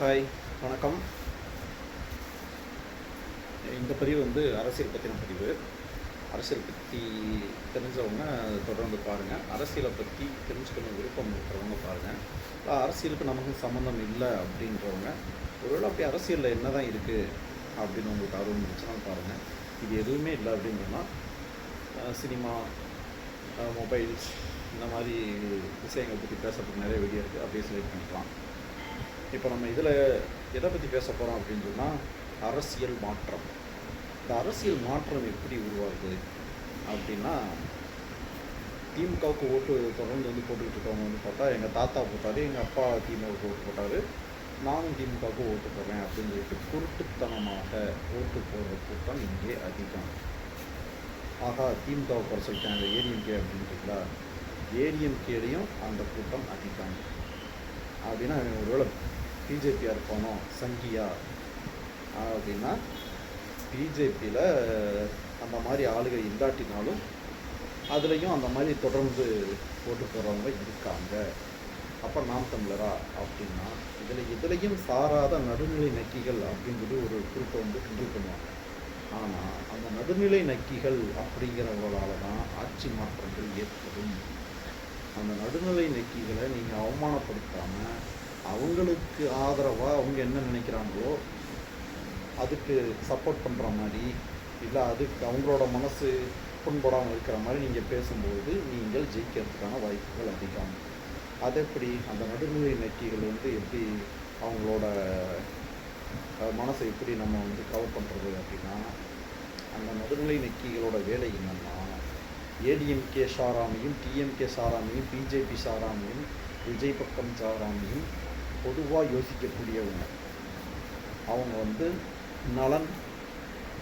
Hi வணக்கம். இந்த பதிவு வந்து அரசியல் பற்றின பதிவு. அரசியல் பற்றி தெரிஞ்சவங்க தொடர்ந்து பாருங்கள் அரசியலை பற்றி தெரிஞ்சுக்கணும் விருப்பம் இருக்கிறவங்க பாருங்கள் அரசியலுக்கு நமக்கு சம்மந்தம் இல்லை அப்படின்றவங்க ஒருவேளை அப்படி அரசியலில் என்ன தான் இருக்குது அப்படின்னு உங்களுக்கு ஆர்வம் இருந்துச்சுன்னா பாருங்கள் இது எதுவுமே இல்லை அப்படின்னா சினிமா மொபைல்ஸ் இந்த மாதிரி விஷயங்கள் பற்றி பேசுறதுக்கு நிறைய வீடியோ இருக்குது அப்படியே செலக்ட் பண்ணிக்கலாம். இப்போ நம்ம இதில் எதை பற்றி பேச போகிறோம் அப்படின்னு சொன்னால் அரசியல் மாற்றம். இந்த அரசியல் மாற்றம் எப்படி உருவாகுது அப்படின்னா திமுகவுக்கு ஓட்டு தொடர்ந்து வந்து போட்டுக்கிட்டு இருக்கவங்க வந்து பார்த்தா எங்கள் தாத்தா போட்டார் எங்கள் அப்பா திமுகவுக்கு ஓட்டு போட்டார் நானும் திமுகவுக்கு ஓட்டு போடுறேன் அப்படின்னு சொல்லிட்டு குருட்டுத்தனமாக ஓட்டு போடுற கூட்டம் இங்கே அதிகம். ஆகா திமுகவை குறை சொல்லிட்டாங்க ஏடிஎம்கே அப்படின்றீங்களா ஏடிஎம்கேலையும் அந்த கூட்டம் அதிகம். அப்படின்னா ஒருவேளை பிஜேபியாக இருப்பானோ சங்கியா. அப்படின்னா பிஜேபியில் அந்த மாதிரி ஆளுகை இல்லாட்டினாலும் அதுலேயும் அந்த மாதிரி தொடர்ந்து போட்டு போகிறவங்க இருக்காங்க. அப்போ நாம் தமிழரா? அப்படின்னா இதில் எதுலேயும் சாராத நடுநிலை நக்கிகள் அப்படின்னு சொல்லி ஒரு குறிப்பை வந்து கிண்டல் பண்ணுவாங்க ஆனால் அந்த நடுநிலை நக்கிகள் அப்படிங்கிறவங்களால தான் ஆட்சி மாற்றங்கள் ஏற்படும். அந்த நடுநிலை நக்கிகளை நீங்கள் அவமானப்படுத்தாமல் அவங்களுக்கு ஆதரவாக அவங்க என்ன நினைக்கிறாங்களோ அதுக்கு சப்போர்ட் பண்ணுற மாதிரி இல்லை அதுக்கு அவங்களோட மனசு புண்படாமல் இருக்கிற மாதிரி நீங்கள் பேசும்போது நீங்கள் ஜெயிக்கிறதுக்கான வாய்ப்புகள் அதிகம். அது எப்படி? அந்த நடுநிலை நெக்கிகள் வந்து எப்படி அவங்களோட மனசை எப்படி நம்ம வந்து கவர் பண்ணுறது அப்படின்னா அந்த நடுநிலை நெக்கிகளோட வேலை என்னன்னா ஏடிஎம்கே சாராமையும் டிஎம்கே சாராமையும் பிஜேபி சாராமையும் விஜய் பக்கம் சாராமையும் பொதுவாக யோசிக்கக்கூடியவங்க அவங்க வந்து நலன்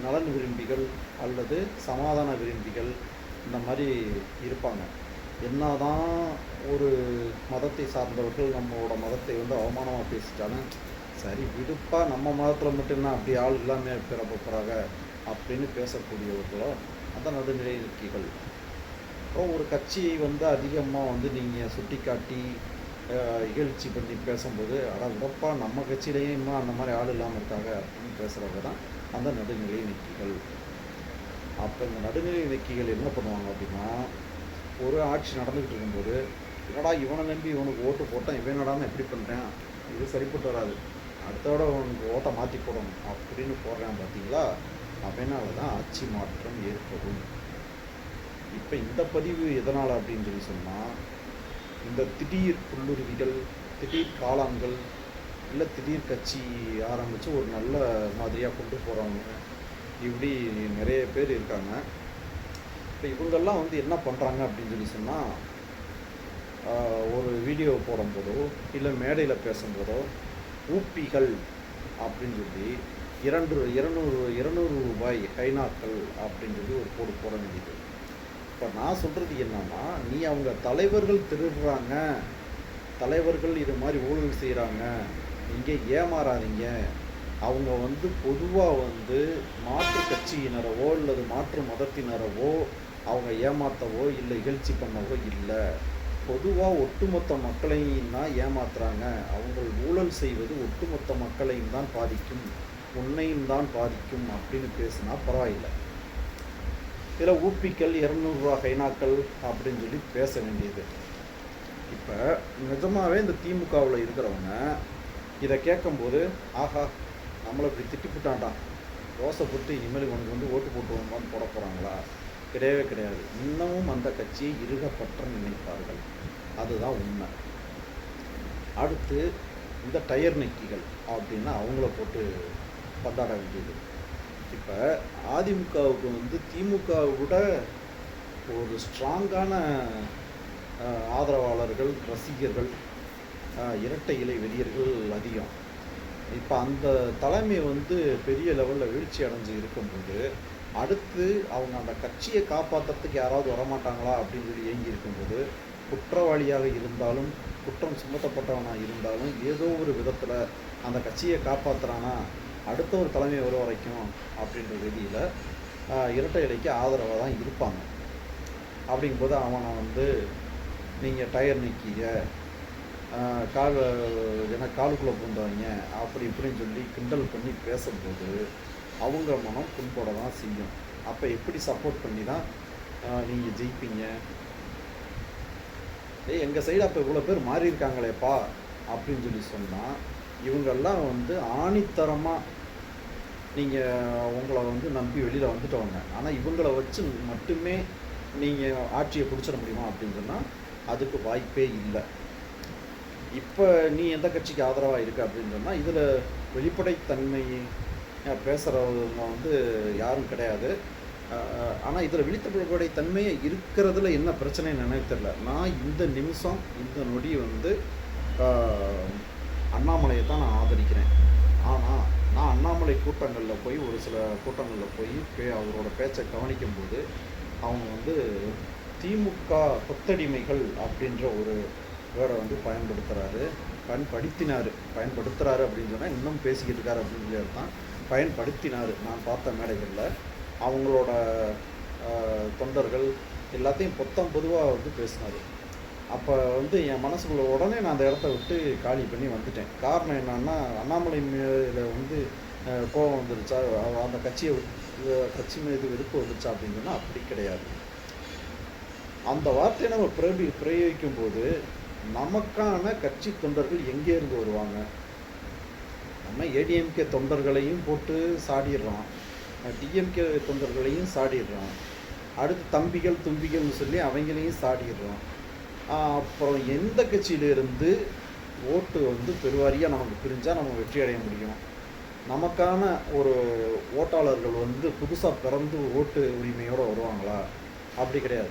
நலன் விரும்பிகள் அல்லது சமாதான விரும்பிகள் இந்த மாதிரி இருப்பாங்க. என்ன தான் ஒரு மதத்தை சார்ந்தவர்கள் நம்மளோட மதத்தை வந்து அவமானமாக பேசிட்டாலும் சரி விடுப்பா நம்ம மதத்தில் மட்டும்தான் அப்படி ஆள் இல்லாமல் பிறப்ப போகிறாங்க அப்படின்னு பேசக்கூடியவர்களோ அந்த நடுநிலை நிற்கிகள் அப்புறம் ஒரு கட்சியை வந்து அதிகமாக வந்து நீங்கள் சுட்டி காட்டி இகழ்ச்சி பண்ணி பேசும்போது ஆனால் விடப்பா நம்ம கட்சியிலேயே இன்னும் அந்த மாதிரி ஆள் இல்லாமல் இருக்காங்க அப்படின்னு பேசுகிறவங்க தான் அந்த நடுநிலை நீக்கிகள் அப்போ இந்த நடுநிலை நீக்கிகள் என்ன பண்ணுவாங்க அப்படின்னா ஒரு ஆட்சி நடந்துக்கிட்டு இருக்கும்போது என்னடா இவனை நம்பி இவனுக்கு ஓட்டு போட்டான் இவன் நடாமல் எப்படி பண்ணுறேன் இது சரிப்பட்டு வராது. அடுத்தோட உனக்கு ஓட்டை மாற்றி போடணும் அப்படின்னு போடுறான் பார்த்தீங்களா அவனால் தான் ஆட்சி மாற்றம் ஏற்படும். இப்போ இந்த பதிவு எதனால் அப்படின்னு சொல்லி சொன்னால் இந்த திடீர் புல்லுருவிகள் திடீர் காளான்கள் இல்லை திடீர் கட்சி ஆரம்பித்து ஒரு நல்ல மாதிரியாக கொண்டு போகிறவங்க இப்படி நிறைய பேர் இருக்காங்க. இப்போ இவங்கெல்லாம் வந்து என்ன பண்ணுறாங்க அப்படின்னு சொல்லி சொன்னால் ஒரு வீடியோ போடும்போதோ இல்லை மேடையில் பேசும்போதோ ஊப்பிகள் அப்படின்னு சொல்லி இரண்டு இருநூறு இருநூறு ரூபாய் ஹைனாக்கள் அப்படின்னு சொல்லி ஒரு போடு போட வேண்டியது இப்போ நான் சொல்கிறது என்னன்னா நீ அவங்க தலைவர்கள் திருடுறாங்க தலைவர்கள் இது மாதிரி ஊழல் செய்கிறாங்க இங்கே ஏமாறாதீங்க. அவங்க வந்து பொதுவாக வந்து மாற்று கட்சியினரவோ அல்லது மாற்று மதத்தினரவோ அவங்க ஏமாத்தவோ இல்லை இகழ்ச்சி பண்ணவோ இல்லை. பொதுவாக ஒட்டுமொத்த மக்களையும் தான் ஏமாத்துறாங்க. அவங்க ஊழல் செய்வது ஒட்டுமொத்த மக்களையும் தான் பாதிக்கும் உன்னையும் தான் பாதிக்கும் அப்படின்னு பேசினா பரவாயில்லை. இதில் ஊப்பிக்கல் இரநூறுவா ஹைனாக்கள் அப்படின்னு சொல்லி பேச வேண்டியது. இப்போ நிஜமாகவே இந்த திமுகவில் இருக்கிறவங்க இதை கேட்கும்போது ஆஹா நம்மளை இப்படி திட்டிப்புட்டான்டா. ரோசை போட்டு இனிமேல் இவனுக்கு வந்து ஓட்டு போட்டுவோமான்னு போட போகிறாங்களா கிடையவே கிடையாது. இன்னமும் அந்த கட்சியை இருகப்பற்ற நினைப்பார்கள். அதுதான் உண்மை. அடுத்து இந்த டயர் நெக்கிகள் அப்படின்னா அவங்கள போட்டு பந்தாட வேண்டியது. இப்போ அதிமுகவுக்கு வந்து திமுகவை விட ஒரு ஸ்ட்ராங்கான ஆதரவாளர்கள் ரசிகர்கள் இரட்டை இலை வெறியர்கள் அதிகம். இப்போ அந்த தலைமை வந்து பெரிய லெவலில் வீழ்ச்சி அடைஞ்சு இருக்கும்போது அடுத்து அவங்க அந்த கட்சியை காப்பாற்றுறதுக்கு யாராவது வரமாட்டாங்களா அப்படின்னு சொல்லி ஏங்கி இருக்கும்போது குற்றவாளியாக இருந்தாலும் குற்றம் சுமத்தப்பட்டவனாக இருந்தாலும் ஏதோ ஒரு விதத்தில் அந்த கட்சியை காப்பாற்றுறானா அடுத்த ஒரு தலைமை வர வரைக்கும் அப்படின்ற ரீதியில் இரட்டை இலைக்கு ஆதரவாக தான் இருப்பாங்க. அப்படிங்கும்போது அவனை வந்து நீங்கள் டயர் நிற்கிங்க கால் ஏன்னா காலுக்குள்ளே பூந்தவங்க அப்படி இப்படின்னு சொல்லி கிண்டல் பண்ணி பேசும்போது அவங்க மனம் புண்பட தான் செய்யும் அப்போ எப்படி சப்போர்ட் பண்ணி தான் நீங்கள் ஜெயிப்பீங்க? ஏய் எங்கள் சைடு அப்போ இவ்வளோ பேர் மாறியிருக்காங்களேப்பா. அப்படின்னு சொல்லி சொன்னால் இவங்கெல்லாம் வந்து ஆணித்தரமாக நீங்கள் உங்களை வந்து நம்பி வெளியில் வந்துட்டவங்க. ஆனால் இவங்களை வச்சு மட்டுமே நீங்கள் ஆட்சியை பிடிச்சிட முடியுமா அப்படின்னு சொன்னால் அதுக்கு வாய்ப்பே இல்லை. இப்போ நீ எந்த கட்சிக்கு ஆதரவாக இருக்க அப்படின்னு சொன்னால் இதில் வெளிப்படைத்தன்மை பேசுகிறவங்க வந்து யாரும் கிடையாது. ஆனால் இதில் வெளிப்படை தன்மையை இருக்கிறதுல என்ன பிரச்சனைன்னு எனக்கு தெரில நான் இந்த நிமிஷம் இந்த நொடி வந்து அண்ணாமலையை தான் நான் ஆதரிக்கிறேன். ஆனால் நான் அண்ணா அண்ணாமலை கூட்டங்களில் போய் ஒரு சில கூட்டங்களில் போய் பே அவரோட பேச்சை கவனிக்கும்போது அவங்க வந்து திமுக கொத்தடிமைகள் அப்படின்ற ஒரு வேர்டை வந்து பயன்படுத்துகிறாரு பயன்படுத்தினார். பயன்படுத்துகிறாரு அப்படின்னு சொன்னால் இன்னும் பேசிக்கிட்டு இருக்காரு அப்படின்னு தான் பயன்படுத்தினார். நான் பார்த்த மேடைகளில் அவங்களோட தொண்டர்கள் எல்லாத்தையும் பொத்தம் பொதுவாக வந்து பேசினார். அப்போ வந்து என் மனசுக்குள்ள உடனே நான் அந்த இடத்த விட்டு காலி பண்ணி வந்துட்டேன். காரணம் என்னன்னா அண்ணாமலை மேல வந்து கோபம் வந்துருச்சா? அந்த கட்சியை கட்சி மீது வெறுப்பு வந்துருச்சா அப்படின்னு சொன்னால் அப்படி கிடையாது. அந்த வார்த்தையை நம்ம பிரபி பிரயோகிக்கும் போது நமக்கான கட்சி தொண்டர்கள் எங்கே இருந்து வருவாங்க? நம்ம ஏடிஎம்கே தொண்டர்களையும் போட்டு சாடிடுறோம். டிஎம்கே தொண்டர்களையும் சாடிடுறோம். அடுத்து தம்பிகள் தும்பிகள்னு சொல்லி அவங்களையும் சாடிடுறோம். அப்புறம் எந்த கட்சியிலிருந்து ஓட்டு வந்து பெருவாரியாக நமக்கு பிரிஞ்சால் நம்ம வெற்றி அடைய முடியும்? நமக்கான ஒரு ஓட்டாளர்கள் வந்து புதுசாக பிறந்து ஓட்டு உரிமையோடு வருவாங்களா? அப்படி கிடையாது.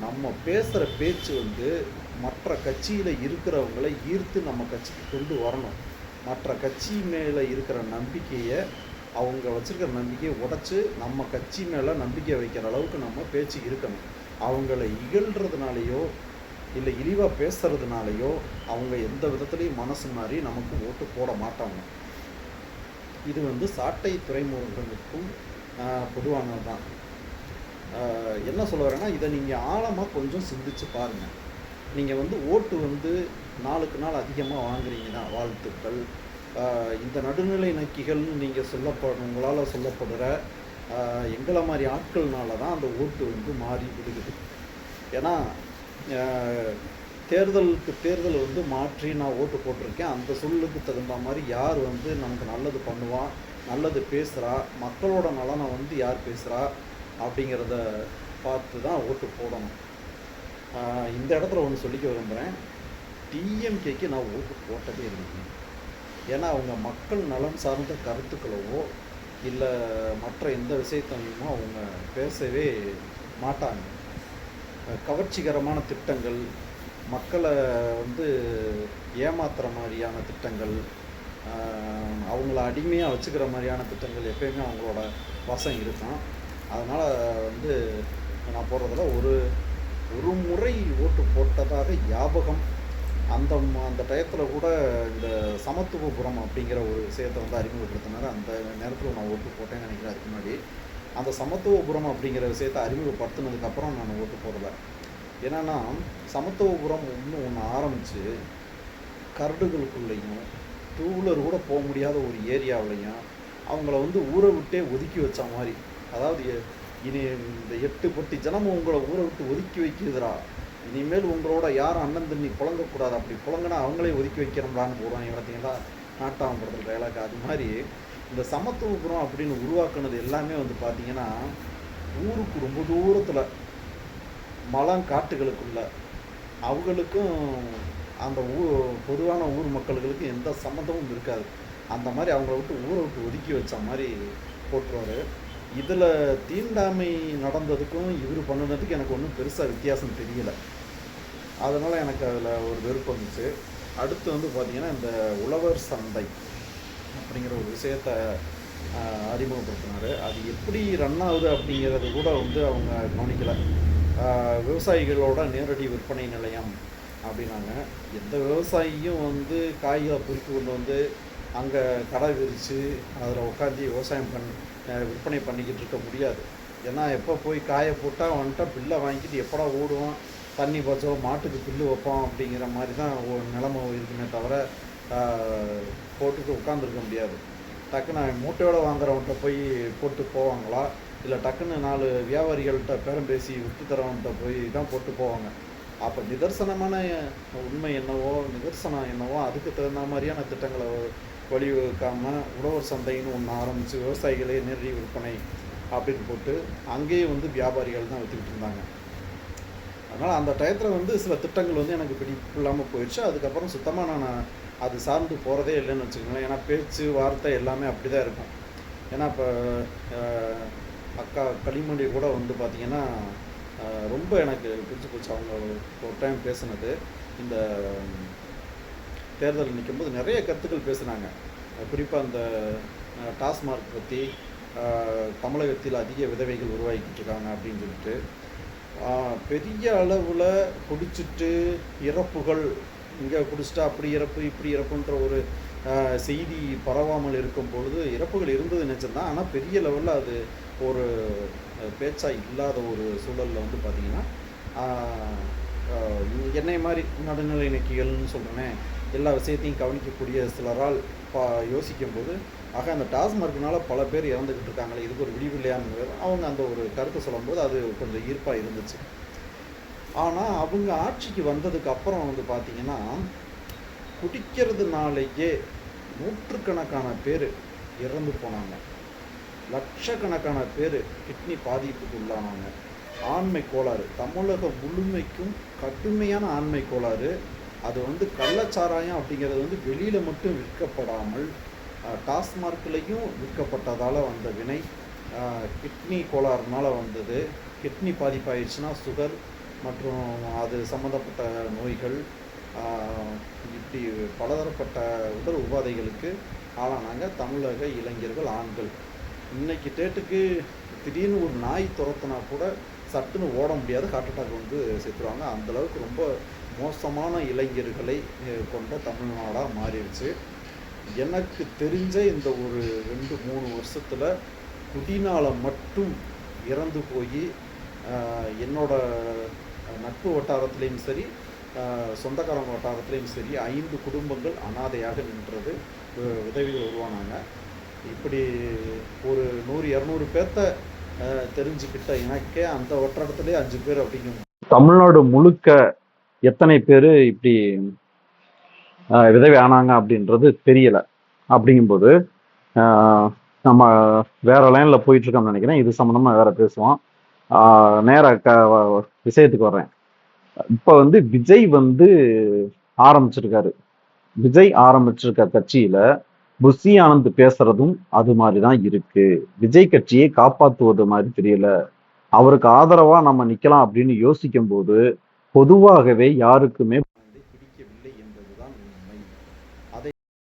நம்ம பேசுகிற பேச்சு வந்து மற்ற கட்சியில் இருக்கிறவங்களை ஈர்த்து நம்ம கட்சிக்கு கொண்டு வரணும். மற்ற கட்சி மேலே இருக்கிற நம்பிக்கையை அவங்க வச்சுருக்கிற நம்பிக்கையை உடச்சி நம்ம கட்சி மேலே நம்பிக்கை வைக்கிற அளவுக்கு நம்ம பேச்சு இருக்கணும். அவங்கள இகழ்கிறதுனாலையோ இல்லை இழிவாக பேசுகிறதுனாலையோ அவங்க எந்த விதத்துலேயும் மனசு மாதிரி நமக்கு ஓட்டு போட மாட்டாங்க. இது வந்து சாட்டை துறைமுகங்களுக்கும் பொதுவானது தான் என்ன சொல்ல வரேன்னா இதை நீங்கள் ஆழமாக கொஞ்சம் சிந்திச்சு பாருங்கள் நீங்கள் வந்து ஓட்டு வந்து நாளுக்கு நாள் அதிகமாக வாங்குறீங்கன்னா வாழ்த்துக்கள். இந்த நடுநிலை நக்கிகள்னு நீங்கள் சொல்லப்படும் உங்களால் சொல்லப்படுற எங்களை மாதிரி ஆட்கள்னால தான் அந்த ஓட்டு வந்து மாறி விடுகுது ஏன்னா தேர்தலுக்கு தேர்தல் வந்து மாற்றி நான் ஓட்டு போட்டிருக்கேன். அந்த சொல்லுக்கு தகுந்த மாதிரி யார் வந்து நமக்கு நல்லது பண்ணுவான் நல்லது பேசுகிறா மக்களோட நலனை வந்து யார் பேசுகிறா அப்படிங்கிறத பார்த்து தான் ஓட்டு போடணும். இந்த இடத்துல ஒன்று சொல்லிக்க விரும்புகிறேன் டிஎம்கேக்கு நான் ஓட்டு போட்டதே இல்லைங்க. ஏன்னா அவங்க மக்கள் நலன் சார்ந்த கருத்துக்களவோ இல்லை மற்ற எந்த விஷயத்தையுமோ அவங்க பேசவே மாட்டாங்க. கவர்ச்சிகரமான திட்டங்கள் மக்களை வந்து ஏமாத்துகிற மாதிரியான திட்டங்கள் அவங்கள அடிமையாக வச்சுக்கிற மாதிரியான திட்டங்கள் எப்பயுமே அவங்களோட வசம் இருக்கும் அதனால் வந்து நான் போடுறதுல ஒரு ஒரு முறை ஓட்டு போட்டதாக ஞாபகம் அந்த அந்த டயத்தில் கூட இந்த சமத்துவபுரம் அப்படிங்கிற ஒரு விஷயத்தை வந்து அறிமுகப்படுத்தினார். அந்த நேரத்தில் நான் ஓட்டு போட்டேன்னு நினைக்கிறேன் அதுக்கு முன்னாடி. அந்த சமத்துவபுரம் அப்படிங்கிற விஷயத்தை அறிமுகப்படுத்தினதுக்கப்புறம் நான் ஓட்டு போடலை. என்னன்னா சமத்துவபுரம் இன்னும் ஒன்று ஆரம்பித்து கரடுகளுக்குள்ளேயும் டூ வீலர் கூட போக முடியாத ஒரு ஏரியாவிலையும் அவங்கள வந்து ஊரை விட்டே ஒதுக்கி வச்ச மாதிரி. அதாவது இனி இந்த எட்டு பட்டி ஜனமும் உங்களை ஊரை விட்டு ஒதுக்கி வைக்குதுடா இனிமேல் உங்களோட யாரும் அண்ணன் தண்ணி புழங்கக்கூடாது அப்படி புழங்கினா அவங்களே ஒதுக்கி வைக்கிறோம்டான்னு போடுவாங்க பார்த்தீங்களா? நாட்டாம்பரத்தில் டைலாக் அது மாதிரி. இந்த சமத்துவபுரம் அப்படின்னு உருவாக்குனது எல்லாமே வந்து பார்த்திங்கன்னா ஊருக்கு ரொம்ப தூரத்தில் மலம் காட்டுகளுக்குள்ள அவங்களுக்கும் அந்த ஊ பொதுவான ஊர் மக்களுக்கும் எந்த சம்மந்தமும் இருக்காது. அந்த மாதிரி அவங்கள விட்டு ஊரை விட்டு ஒதுக்கி வச்ச மாதிரி போட்டுருவாரு. இதில் தீண்டாமை நடந்ததுக்கும் இவர் பண்ணுனதுக்கும் எனக்கு ஒன்றும் பெருசாக வித்தியாசம் தெரியலை. அதனால் எனக்கு அதில் ஒரு வெறுப்பு இருந்துச்சு அடுத்து வந்து பார்த்திங்கன்னா இந்த உழவர் சந்தை அப்படிங்கிற ஒரு விஷயத்த அறிமுகப்படுத்தினார். அது எப்படி ரன் ஆகுது அப்படிங்கிறது கூட வந்து அவங்க கவனிக்கலை. விவசாயிகளோட நேரடி விற்பனை நிலையம் அப்படின்னாங்க. எந்த விவசாயியும் வந்து காய்களை பொறுக்கி கொண்டு வந்து அங்கே கடை விரித்து அதில் உட்காந்து விவசாயம் பண் விற்பனை பண்ணிக்கிட்டு இருக்க முடியாது. ஏன்னா எப்போ போய் காயை போட்டால் வந்துட்டா பில்லை வாங்கிட்டு எப்படா ஓடுவோம் தண்ணி பாய்ச்சோம் மாட்டுக்கு புல்லு வைப்போம் அப்படிங்கிற மாதிரி தான் ஒரு நிலமை இருக்குமே தவிர போட்டுட்டு உட்காந்துருக்க முடியாது. டக்குன்னு அவன் வாங்குறவன்கிட்ட போய் போட்டு போவாங்களா? இல்லை டக்குன்னு நாலு வியாபாரிகள்கிட்ட பேரம் பேசி விட்டு தரவன்கிட்ட போய் தான் போட்டு போவாங்க. அப்போ நிதர்சனமான உண்மை என்னவோ நிதர்சனம் என்னவோ அதுக்கு தகுந்த மாதிரியான திட்டங்களை வழிவகுக்காமல் உழவர் சந்தைன்னு ஒன்று ஆரம்பித்து விவசாயிகளே நேரடி விற்பனை அப்படின்னு போட்டு அங்கேயே வந்து வியாபாரிகள் தான் விற்றுக்கிட்டு இருந்தாங்க. அதனால் அந்த டயத்தில் வந்து சில திட்டங்கள் வந்து எனக்கு பிடிப்பு இல்லாமல் போயிடுச்சு. அதுக்கப்புறம் சுத்தமாக நான் அது சார்ந்து போகிறதே இல்லைன்னு வச்சுக்கோங்களேன். ஏன்னா பேச்சு வார்த்தை எல்லாமே அப்படி தான் இருக்கும். ஏன்னா இப்போ அக்கா களிமொழி கூட வந்து பார்த்திங்கன்னா ரொம்ப எனக்கு பிடிச்சி போச்சு. அவங்க ஒரு டைம் பேசுனது. இந்த தேர்தலில் தேர்தல் நிற்கும்போது நிறைய கருத்துக்கள் பேசுனாங்க. குறிப்பாக அந்த டாஸ்மார்க் பற்றி தமிழகத்தில் அதிக விதவைகள் உருவாக்கிட்டு இருக்காங்க அப்படின்னு சொல்லிட்டு. பெரிய அளவில் குடிச்சிட்டு இறப்புகள் இங்கே குடிச்சிட்டா அப்படி இறப்பு இப்படி இறப்புன்ற ஒரு செய்தி பரவாமல் இருக்கும் பொழுது இறப்புகள் இருந்தது நினச்சிருந்தான். ஆனால் பெரிய லெவலில் அது ஒரு பேச்சாக இல்லாத ஒரு சூழலில் வந்து பார்த்திங்கன்னா என்னை மாதிரி நடுநிலை நிக்கிகள்னு சொல்கிறேனே எல்லா விஷயத்தையும் கவனிக்கக்கூடிய சிலரால் பா யோசிக்கும்போது ஆக அந்த டாஸ்மார்க்னால பல பேர் இறந்துக்கிட்டு இருக்காங்களே இதுக்கு ஒரு விடிவு இல்லையான்னு அவங்க அந்த ஒரு கருத்தை சொல்லும்போது அது கொஞ்சம் ஈர்ப்பாக இருந்துச்சு. ஆனால் அவங்க ஆட்சிக்கு வந்ததுக்கு அப்புறம் வந்து பார்த்திங்கன்னா குடிக்கிறதுனாலேயே நூற்றுக்கணக்கான பேர் இறந்து போனாங்க. லட்சக்கணக்கான பேர் கிட்னி பாதிப்புக்கு உள்ளானாங்க. ஆண்மை கோளாறு. தமிழகம் முழுமைக்கும் கடுமையான ஆண்மை கோளாறு. அது வந்து கள்ளச்சாராயம் அப்படிங்கிறது வந்து வெளியில் மட்டும் விற்கப்படாமல் டாஸ்மார்க்லேயும் விற்கப்பட்டதால் வந்த வினை கிட்னி கோளாறுனால் வந்தது. கிட்னி பாதிப்பாயிடுச்சுன்னா சுகர் மற்றும் அது சம்மந்தப்பட்ட நோய்கள் இப்படி பலதரப்பட்ட உடல் உபாதைகளுக்கு ஆளானாங்க தமிழக இளைஞர்கள் ஆண்கள். இன்னைக்கு டேட்டுக்கு திடீர்னு ஒரு நாய் துரத்துனா கூட சட்டுன்னு ஓட முடியாது. ஹார்ட் அட்டாக் வந்து செத்துருவாங்க. அந்தளவுக்கு ரொம்ப மோசமான இளைஞர்களை கொண்ட தமிழ்நாடாக மாறிடுச்சு. எனக்கு தெரிஞ்ச இந்த ஒரு ரெண்டு மூணு வருஷத்தில் குடினால மட்டும் இறந்து போய் என்னோட நட்பு வட்டாரத்துலேயும் சரி சொந்தக்காரங்க வட்டாரத்துலேயும் சரி ஐந்து குடும்பங்கள் அனாதையாக நின்றது உதவிகள் உருவானாங்க. இப்படி ஒரு நூறு இரநூறு பேர்த்த தெரிஞ்சுக்கிட்ட எனக்கே அந்த வட்டாரத்திலே அஞ்சு பேர் அப்படிங்கும் தமிழ்நாடு முழுக்க எத்தனை பேர் இப்படி விதவி விதவை ஆனாங்க அப்படின்றது தெரியல. அப்படிங்கும்போது நம்ம வேற லைன்ல போயிட்டு இருக்கோம்னு நினைக்கிறேன். இது சம்மந்தமா வேற பேசுவோம். நேர க வ- விஷயத்துக்கு வர்றேன். இப்போ வந்து விஜய் வந்து ஆரம்பிச்சிருக்காரு. விஜய் ஆரம்பிச்சிருக்க கட்சியில புஷி ஆனந்த் பேசுறதும் அது மாதிரி தான் இருக்கு. விஜய் கட்சியை காப்பாத்துவது மாதிரி தெரியல. அவருக்கு ஆதரவா நம்ம நிக்கலாம் அப்படின்னு யோசிக்கும் போது பொதுவாகவே யாருக்குமே